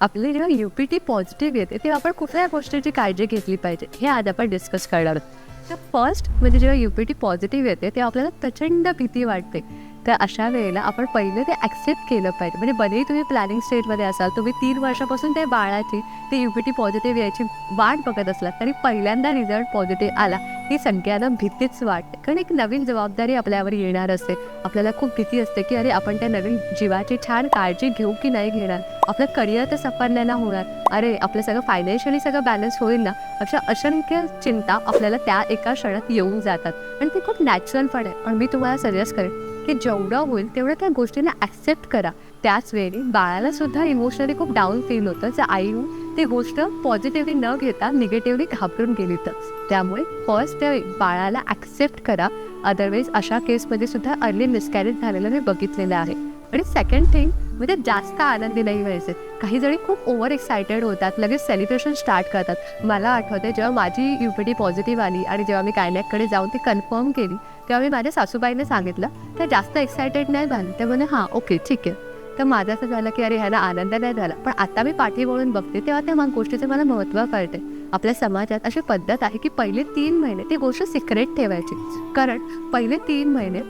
आपले जेव्हा you P T positive येते तेव्हा आपण कुठल्या गोष्टीची काळजी घेतली पाहिजे हे आज आपण डिस्कस करणार आहोत. तर फर्स्ट म्हणजे जेव्हा यू पी टी पॉझिटिव्ह येते तेव्हा आपल्याला प्रचंड भीती वाटते. तर अशा वेळेला आपण पहिले ते ॲक्सेप्ट केलं पाहिजे. म्हणजे भलेही तुम्ही प्लॅनिंग स्टेजमध्ये असाल तुम्ही तीन वर्षापासून ते बाळाची ते यू पी टी पॉझिटिव्ह यायची वाट बघत असलात तरी पहिल्यांदा रिझल्ट पॉझिटिव्ह आला ही संख्याला भीतीच वाटते. कारण एक नवीन जबाबदारी आपल्यावर येणार असते. आपल्याला खूप भीती असते की अरे आपण त्या नवीन जीवाची छान काळजी घेऊ की नाही घेणार? आपलं करिअर तर सफरण्याला होणार. अरे आपलं सगळं फायनान्शियली सगळं बॅलन्स होईल ना. अशा असंख्य चिंता आपल्याला त्या एका क्षणात येऊन जातात. आणि ते खूप नॅचरल पण आहे. पण मी तुम्हाला सजेस्ट करेन की जेवढं होईल तेवढं त्या गोष्टीला ॲक्सेप्ट करा. त्याच वेळी बाळाला सुद्धा इमोशनली खूप डाऊन फील होतं. जर आई ती गोष्ट पॉझिटिव्हली न घेता निगेटिव्हली घाबरून गेली तर. त्यामुळे फर्स्ट त्या बाळाला ॲक्सेप्ट करा. अदरवाईज अशा केसमध्ये सुद्धा अर्ली मिसकॅरेज झालेलं मी बघितलेलं आहे. आणि सेकंड थिंग म्हणजे जास्त आनंदी नाही व्हायचे. काही जणी खूप ओव्हर एक्सायटेड होतात लगेच सेलिब्रेशन स्टार्ट करतात. मला आठवते जेव्हा माझी यू पी टी पॉझिटिव्ह आली आणि जेव्हा मी कायनॅककडे जाऊन ती कन्फर्म केली तेव्हा मी माझ्या सासूबाईने सांगितलं त्या जास्त एक्सायटेड नाही झालं. ते म्हणे हां ओके ठीक आहे. तर माझं असं झालं की अरे ह्याला आनंद नाही झाला. पण आता मी पाठी वळून बघते तेव्हा त्या मग गोष्टीचं मला महत्त्व कळते आपल्या समाजात अशी पद्धत आहे की पहिले तीन महिने ती गोष्ट सिक्रेट ठेवायची. कारण पहिले तीन महिने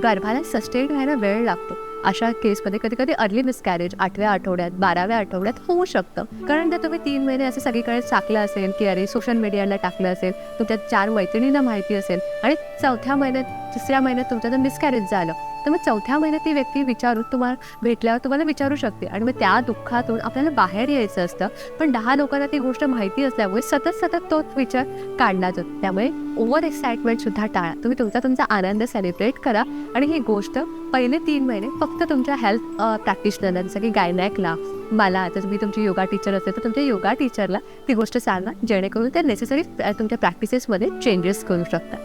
गर्भाला सस्टेन व्हायला वेळ लागतो. अशा केसमध्ये कधी कधी अर्ली मिसकॅरेज आठव्या आठवड्यात बाराव्या आठवड्यात होऊ शकतं. कारण जर तुम्ही तीन महिने असं सगळीकडे टाकलं असेल की अरे सोशल मीडियाला टाकलं असेल तुमच्या चार मैत्रिणींना माहिती असेल आणि चौथ्या महिन्यात तिसऱ्या महिन्यात तुमचं जर मिसकॅरेज झालं. तर मग चौथ्या महिन्यात ती व्यक्ती विचारून तुम्हाला भेटल्यावर तुम्हाला विचारू शकते. आणि मग त्या दुःखातून आपल्याला बाहेर यायचं असतं. पण दहा लोकांना ती गोष्ट माहिती असल्यामुळे सतत सतत तोच विचार काढला जातो त्यामुळे ओव्हर एक्साइटमेंट सुद्धा टाळा. तुम्ही तुमचा तुमचा आनंद सेलिब्रेट करा. आणि ही गोष्ट पहिले तीन महिने फक्त तुमच्या हेल्थ प्रॅक्टिशनरला जसं की गायनॅकला मला जर तुम्ही तुमची योगा टीचर असेल तर तुमच्या योगा टीचरला ती गोष्ट सांगा. जेणेकरून ते नेसेसरी तुमच्या प्रॅक्टिसेसमध्ये चेंजेस करू शकतात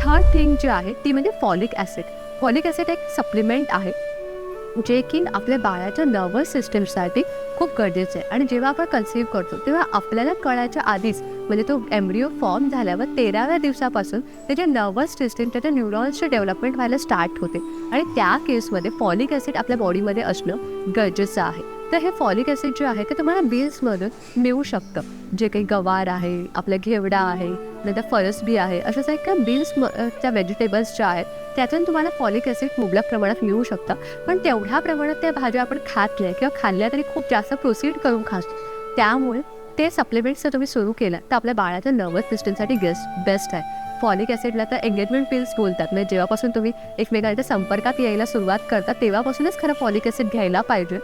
थर्ड थिंग जी आहे ती म्हणजे फॉलिक ॲसिड फॉलिक ॲसिड एक सप्लिमेंट आहे जे की आपल्या बाळाच्या नर्वस सिस्टमसाठी खूप गरजेचं आहे. आणि जेव्हा आपण कन्सिव्ह करतो तेव्हा आपल्याला कळायच्या आधीच म्हणजे तो एम्ब्रिओ फॉर्म झाल्यावर तेराव्या दिवसापासून त्याच्या नर्वस सिस्टीम त्याच्या न्यूरॉन्सचे डेव्हलपमेंट व्हायला स्टार्ट होते. आणि त्या केसमध्ये फॉलिक ॲसिड आपल्या बॉडीमध्ये असणं गरजेचं आहे. तर हे फॉलिक ॲसिड जे आहे ते तुम्हाला बिल्समधून मिळू शकतं. जे काही गवार आहे आपलं घेवडा आहे नंतर फरसबी आहे अशा साईड काही बिल्स त्या व्हेजिटेबल्स ज्या आहेत त्यातून तुम्हाला फॉलिक ॲसिड मुबलक प्रमाणात मिळू शकतं. पण तेवढ्या प्रमाणात त्या भाज्या आपण खात नाही किंवा खाल्ल्या तरी खूप जास्त प्रोसीड करून खातो त्यामुळे ते सप्लिमेंट्स जर तुम्ही सुरू केलं तर आपल्या बाळाच्या नर्वस सिस्टमसाठी गेस्ट बेस्ट आहे. फॉलिक ॲसिडला तर एंगेजमेंट पिल्स बोलतात. म्हणजे जेव्हापासून तुम्ही एकमेकांच्या संपर्कात यायला सुरुवात करता तेव्हापासूनच खरं फॉलिक ॲसिड घ्यायला पाहिजे.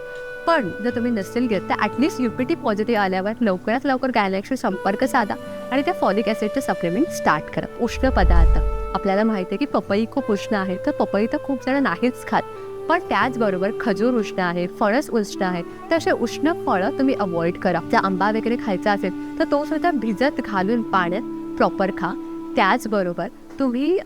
पण जर तुम्ही नसेल घेत तर at least U P T positive आल्यावर लवकरात लवकर गायनॅकशी संपर्क साधा आणि त्या फॉलिक ॲसिडचं सप्लिमेंट स्टार्ट करा. उष्ण पदार्थ. आपल्याला माहिती आहे की पपई खूप उष्ण आहे तर पपई तर खूप जण नाहीच खात. पण त्याचबरोबर खजूर उष्ण आहे फणस उष्ण आहे तर असे उष्ण फळं तुम्ही अवॉइड करा. जर आंबा वगैरे खायचा असेल तर तो सुद्धा भिजत घालून पाण्यात प्रॉपर खा. त्याचबरोबर तुम्ही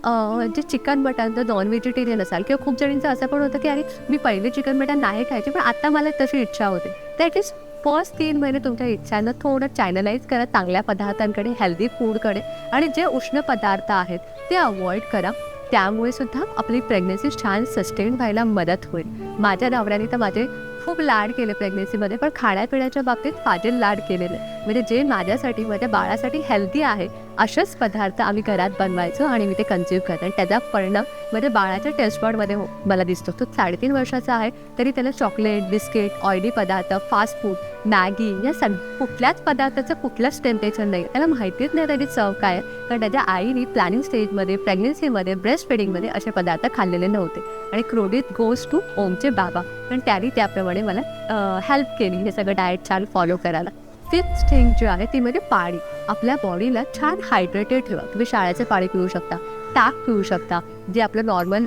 जे चिकन मटन तर नॉन व्हेजिटेरियन असाल किंवा खूप जणींचं असं पण होतं की अरे मी पहिले चिकन मटन नाही खायचे पण आता मला तशी इच्छा होते. तर ॲटलिस्ट फर्स्ट तीन महिने तुमच्या इच्छांना थोडं चॅनलाइज करा चांगल्या पदार्थांकडे हेल्दी फूडकडे आणि जे उष्ण पदार्थ आहेत ते अवॉइड करा. त्यामुळे सुद्धा आपली प्रेग्नन्सी छान सस्टेन व्हायला मदत होईल. माझ्या नवऱ्याने तर माझे खूप लाड केले प्रेग्नेसीमध्ये पण खाण्यापिण्याच्या बाबतीत फाजील लाड केलेले. म्हणजे जे माझ्यासाठी माझ्या बाळासाठी हेल्दी आहे असेच पदार्थ आम्ही घरात बनवायचो आणि मी ते कन्झ्युम करतो. आणि त्याचा परिणाम माझ्या बाळाच्या टेस्टबॉडमध्ये हो मला दिसतो. तो साडेतीन वर्षाचा आहे तरी त्याला चॉकलेट बिस्किट ऑइली पदार्थ फास्ट फूड मॅगी या सग कुठल्याच पदार्थाचं कुठलंच टेम्परेचर नाही. त्याला माहितीच नाही त्याची चव काय आहे. कारण त्याच्या आईने प्लॅनिंग स्टेजमध्ये प्रेग्नेन्सीमध्ये ब्रेस्ट फिडिंगमध्ये असे पदार्थ खाल्लेले नव्हते. आणि क्रोडित गोज टू ओमचे बाबा. पण त्यांनी त्याप्रमाणे मला हेल्प केली. हे सगळं डाएट छान फॉलो करायला. फिफ्थ थिंग जी आहे ती म्हणजे पाणी आपल्या बॉडीला छान हायड्रेटेड ठेवा. तुम्ही शाळेचे पाणी पिऊ शकता ताक पिऊ शकता. जे आपलं नॉर्मल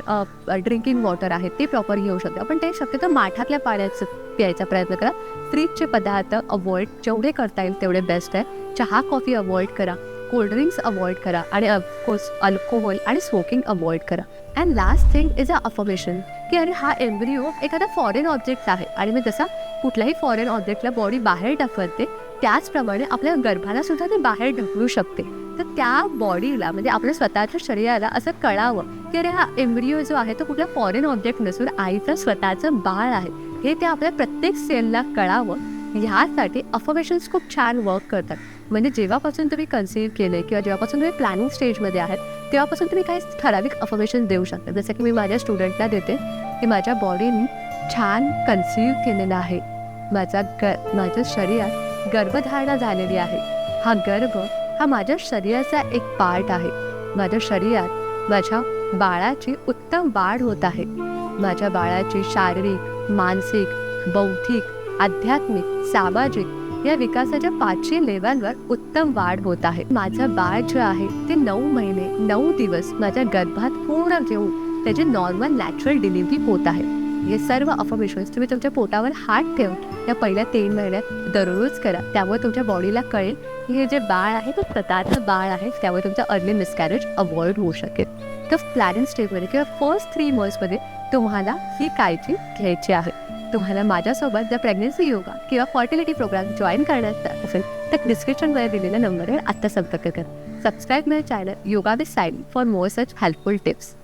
ड्रिंकिंग वॉटर आहे ते प्रॉपर घेऊ शकता. पण ते शक्यतो माठातल्या पाण्याचं प्यायचा प्रयत्न करा. फ्रीजचे पदार्थ अवॉइड जेवढे करता येईल तेवढे बेस्ट आहे. चहा कॉफी अवॉइड करा. कोल्ड्रिंक्स अवॉइड करा आणि ऑफकोर्स अल्कोहोल आणि स्मोकिंग अवॉइड करा. And last thing is a affirmation की अरे हा एम्ब्रिओ एखादा फॉरेन ऑब्जेक्ट आहे. आणि मी जसा कुठल्याही फॉरेन ऑब्जेक्टला बॉडी बाहेर ढकलते त्याचप्रमाणे आपल्या गर्भाला सुद्धा ते बाहेर ढकलू शकते. तर त्या बॉडीला म्हणजे आपल्या स्वतःच्या शरीराला असं कळावं की अरे हा एम्ब्रिओ जो आहे तो कुठला फॉरेन ऑब्जेक्ट नसून आईचं स्वतःचं बाळ आहे. हे ते आपल्या प्रत्येक सेलला कळावं. ह्यासाठी अफर्मेशन्स खूप छान वर्क करतात. म्हणजे जेव्हापासून तुम्ही कन्सिव्ह केले किंवा जेव्हापासून तुम्ही प्लॅनिंग स्टेजमध्ये आहात तेव्हापासून तुम्ही काही ठराविक अफर्मेशन देऊ शकता. जसं की मी माझ्या स्टुडंटला देते की माझ्या बॉडीने छान कन्सिव्ह केलेलं आहे. माझा ग माझ्या शरीरात गर्भधारणा झालेली आहे. हा गर्भ हा माझ्या शरीराचा एक पार्ट आहे. माझ्या शरीरात माझ्या बाळाची उत्तम वाढ होत आहे. माझ्या बाळाची शारीरिक मानसिक बौद्धिक आध्यात्मिक सामाजिक या विकासाच्या पाचशे लेवलवर उत्तम वाढ होत आहे. माझं बाळ जे आहे ते नऊ महिने नऊ दिवस माझ्या गर्भात पूर्ण घेऊन त्याची नॉर्मल नॅचरल डिलिव्हरी होत आहे. हे सर्व अफर्मेशन्स तुम्ही तुमच्या पोटावर हात ठेवून या पहिल्या तीन महिन्यात दररोज करा. त्यामुळे तुमच्या बॉडीला कळेल की हे जे बाळ आहे ते स्वतःचं बाळ आहे त्यामुळे तुमचा अर्ली मिसकॅरेज अवॉइड होऊ शकेल. तर प्लॅनिंग स्टेजमध्ये किंवा फर्स्ट थ्री मंथ्समध्ये तुम्हाला ही काळजी घ्यायची आहे. तुम्हाला माझ्यासोबत जर प्रेग्नन्सी योगा किंवा फर्टिलिटी प्रोग्राम जॉईन करण्याचा असेल तर डिस्क्रिप्शनमध्ये दिलेल्या नंबरवर आत्ता संपर्क करा. Subscribe my channel yoga with Sayali for more such helpful tips